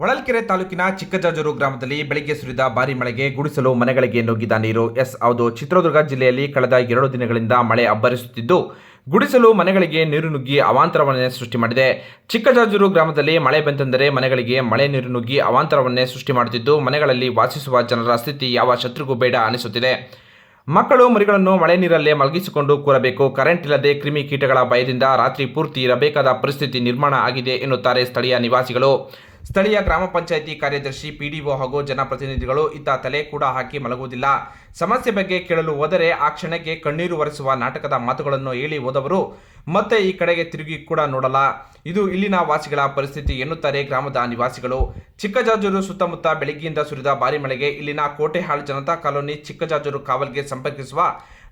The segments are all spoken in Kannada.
ಹೊಳಲ್ಕೆರೆ ತಾಲೂಕಿನ ಚಿಕ್ಕಜಾಜೂರು ಗ್ರಾಮದಲ್ಲಿ ಬೆಳಗ್ಗೆ ಸುರಿದ ಭಾರಿ ಮಳೆಗೆ ಗುಡಿಸಲು ಮನೆಗಳಿಗೆ ನುಗ್ಗಿದ ನೀರು. ಎಸ್ ಹೌದು, ಚಿತ್ರದುರ್ಗ ಜಿಲ್ಲೆಯಲ್ಲಿ ಕಳೆದ ಎರಡು ದಿನಗಳಿಂದ ಮಳೆ ಅಬ್ಬರಿಸುತ್ತಿದ್ದು, ಗುಡಿಸಲು ಮನೆಗಳಿಗೆ ನೀರು ನುಗ್ಗಿ ಅವಾಂತರವನ್ನೇ ಸೃಷ್ಟಿ ಮಾಡಿದೆ. ಚಿಕ್ಕಜಾಜೂರು ಗ್ರಾಮದಲ್ಲಿ ಮಳೆ ಬಂತೆಂದರೆ ಮನೆಗಳಿಗೆ ಮಳೆ ನೀರು ನುಗ್ಗಿ ಅವಾಂತರವನ್ನೇ ಸೃಷ್ಟಿ ಮಾಡುತ್ತಿದ್ದು, ಮನೆಗಳಲ್ಲಿ ವಾಸಿಸುವ ಜನರ ಸ್ಥಿತಿ ಯಾವ ಶತ್ರುಗೂ ಬೇಡ ಅನಿಸುತ್ತಿದೆ. ಮಕ್ಕಳು ಮರಿಗಳನ್ನು ಮಳೆ ನೀರಲ್ಲೇ ಮಲಗಿಸಿಕೊಂಡು ಕೂರಬೇಕು. ಕರೆಂಟ್ ಇಲ್ಲದೆ ಕ್ರಿಮಿ ಕೀಟಗಳ ಭಯದಿಂದ ರಾತ್ರಿ ಪೂರ್ತಿ ಇರಬೇಕಾದ ಪರಿಸ್ಥಿತಿ ನಿರ್ಮಾಣ ಆಗಿದೆ ಎನ್ನುತ್ತಾರೆ ಸ್ಥಳೀಯ ನಿವಾಸಿಗಳು. ಸ್ಥಳೀಯ ಗ್ರಾಮ ಪಂಚಾಯಿತಿ ಕಾರ್ಯದರ್ಶಿ ಪಿಡಿಒ ಹಾಗೂ ಜನಪ್ರತಿನಿಧಿಗಳು ಇತ್ತ ತಲೆ ಕೂಡ ಹಾಕಿ ಮಲಗುವುದಿಲ್ಲ. ಸಮಸ್ಯೆ ಬಗ್ಗೆ ಕೇಳಲು ಹೋದರೆ ಆ ಕ್ಷಣಕ್ಕೆ ಕಣ್ಣೀರು ಒರೆಸುವ ನಾಟಕದ ಮಾತುಗಳನ್ನು ಹೇಳಿ ಹೋದವರು ಮತ್ತೆ ಈ ಕಡೆಗೆ ತಿರುಗಿ ಕೂಡ ನೋಡಲ್ಲ. ಇದು ಇಲ್ಲಿನ ವಾಸಿಗಳ ಪರಿಸ್ಥಿತಿ ಎನ್ನುತ್ತಾರೆ ಗ್ರಾಮದ ನಿವಾಸಿಗಳು. ಚಿಕ್ಕಜಾಜೂರು ಸುತ್ತಮುತ್ತ ಬೆಳಗ್ಗೆಯಿಂದ ಸುರಿದ ಭಾರಿ ಮಳೆಗೆ ಇಲ್ಲಿನ ಕೋಟೆಹಾಳ್ ಜನತಾ ಕಾಲೋನಿ ಚಿಕ್ಕಜಾಜೂರು ಕಾವಲ್ಗೆ ಸಂಪರ್ಕಿಸುವ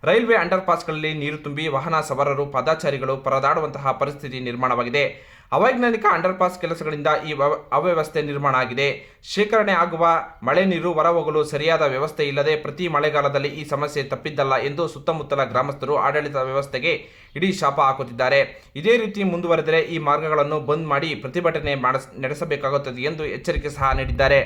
ರೈಲ್ವೆ ಅಂಡರ್ಪಾಸ್ಗಳಲ್ಲಿ ನೀರು ತುಂಬಿ ವಾಹನ ಸವಾರರು, ಪಾದಾಚಾರಿಗಳು ಪರದಾಡುವಂತಹ ಪರಿಸ್ಥಿತಿ ನಿರ್ಮಾಣವಾಗಿದೆ. ಅವೈಜ್ಞಾನಿಕ ಅಂಡರ್ಪಾಸ್ ಕೆಲಸಗಳಿಂದ ಈ ವ್ಯವ- ಅವ್ಯವಸ್ಥೆ ನಿರ್ಮಾಣ ಆಗಿದೆ. ಶೇಖರಣೆ ಆಗುವ ಮಳೆ ನೀರು ಹೊರಹೋಗಲು ಸರಿಯಾದ ವ್ಯವಸ್ಥೆ ಇಲ್ಲದೆ ಪ್ರತಿ ಮಳೆಗಾಲದಲ್ಲಿ ಈ ಸಮಸ್ಯೆ ತಪ್ಪಿದ್ದಲ್ಲ ಎಂದು ಸುತ್ತಮುತ್ತಲ ಗ್ರಾಮಸ್ಥರು ಆಡಳಿತ ವ್ಯವಸ್ಥೆಗೆ ಇಡೀ ಶಾಪ ಹಾಕುತ್ತಿದ್ದಾರೆ. ಇದೇ ರೀತಿ ಮುಂದುವರೆದರೆ ಈ ಮಾರ್ಗಗಳನ್ನು ಬಂದ್ ಮಾಡಿ ಪ್ರತಿಭಟನೆ ನಡೆಸಬೇಕಾಗುತ್ತದೆ ಎಂದು ಎಚ್ಚರಿಕೆ ಸಹ ನೀಡಿದ್ದಾರೆ.